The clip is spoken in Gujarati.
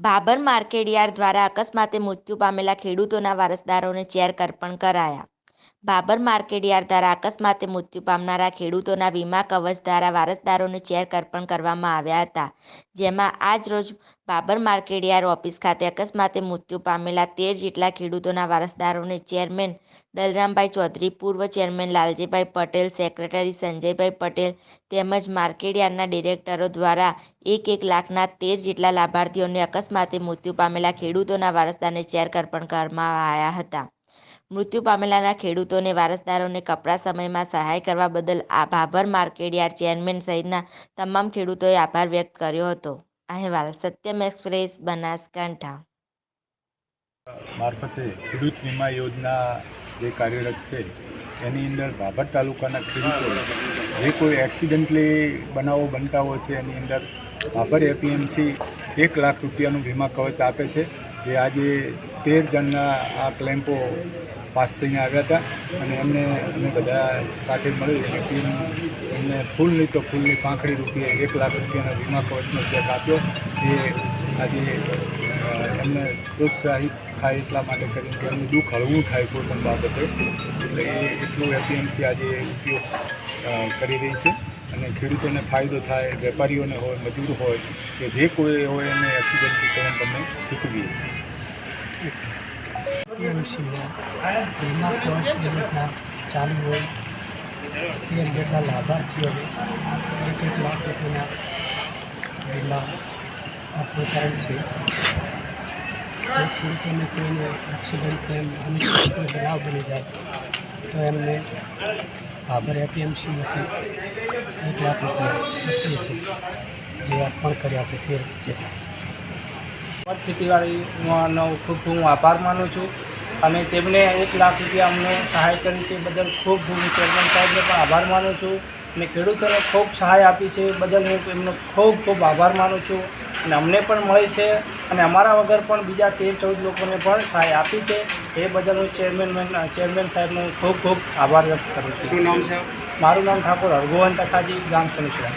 ભાભર માર્કેટયાર્ડ દ્વારા અકસ્માતે મૃત્યુ પામેલા ખેડૂતોના વારસદારોને ચેર અર્પણ કરાયા. ભાભર માર્કેટયાર્ડ દ્વારા અકસ્માતે મૃત્યુ પામનારા ખેડૂતોના વીમા કવચ દ્વારા વારસદારોને ચેર અર્પણ કરવામાં આવ્યા હતા. જેમાં આજ રોજ બાબર માર્કેટયાર્ડ ઓફિસ ખાતે અકસ્માતે મૃત્યુ પામેલા તેર જેટલા ખેડૂતોના વારસદારોને ચેરમેન દલરામભાઈ ચૌધરી, પૂર્વ ચેરમેન લાલજીભાઈ પટેલ, સેક્રેટરી સંજયભાઈ પટેલ તેમજ માર્કેટયાર્ડના ડિરેક્ટરો દ્વારા એક એક લાખના તેર જેટલા લાભાર્થીઓને અકસ્માતે મૃત્યુ પામેલા ખેડૂતોના વારસદારને ચેર અર્પણ કરવામાં આવ્યા હતા. મૃત્યુ પામેલાના ખેડૂતોને વારસદારોને કપરા સમયમાં સહાય કરવા બદલ આ ભાભર માર્કેટયાર્ડ ચેરમેન સહિતના તમામ ખેડૂતોએ આભાર વ્યક્ત કર્યો હતો. અહેવાલ, સત્યમ એક્સપ્રેસ, બનાસકાંઠા. મારફતે ખેડૂત વીમા યોજના જે કાર્યરત છે, એની અંદર ભાભર તાલુકાના ખેડૂતો જે કોઈ એક્સિડન્ટલી બનાવો બનતા હોય છે, એની અંદર ભાભર એપીએમસી એક લાખ રૂપિયાનું વીમા કવચ આપે છે. જે આજે તેર જણના આ ક્લેમ્પો પાસ થઈને આવ્યા હતા અને એમને અમે બધા સાથે મળી અને ટીમ એમને ફૂલ નહીં તો ફૂલની પાંખડી રૂપિયે એક લાખ રૂપિયાના વીમા કવચનો ચેક આપ્યો. એ આજે એમને પ્રોત્સાહિત થાય એટલા માટે કરીને કે એમનું દુઃખ હળવું થાય કોઈ પણ બાબતે. એટલે એ એટલું એપીએમસી આજે ઉપયોગ કરી રહી છે. અને ખેડૂતોને ફાયદો થાય, વેપારીઓને હોય, મજૂર હોય, કે જે કોઈ હોય એને એક્સિડન્ટથી કરંટ તમે ચૂકવીએ છીએ. ચાલુ હોય તેર જેટલા લાભાર્થીઓને એક એક લાખ રૂપિયાના વીમા આપવો થાય છે. ખેડૂતોને કોઈને એક્સિડન્ટ એમ અનિશ્ચિત બનાવ બની જાય તો એમને ભાભર એપીએમસીમાંથી એક લાખ રૂપિયા આપીએ જે અર્પણ કર્યા છે તે જેટલા ખેતીવાડીનો ખૂબ ખૂબ હું આભાર માનું છું અને તેમને એક લાખ રૂપિયા અમને સહાય કરી છે બદલ ખૂબ હું ચેરમેન સાહેબને પણ આભાર માનું છું. અને ખેડૂતોને ખૂબ સહાય આપી છે બદલ હું એમનો ખૂબ ખૂબ આભાર માનું છું. અને અમને પણ મળે છે. અને અમારા વગર પણ બીજા તેર ચૌદ લોકોને પણ સહાય આપી છે. એ બદલ હું ચેરમેન ચેરમેન સાહેબનો ખૂબ ખૂબ આભાર વ્યક્ત કરું છું. શું નામ છે? મારું નામ ઠાકોર હરગોવન તખાજી ગામ સનુસરા.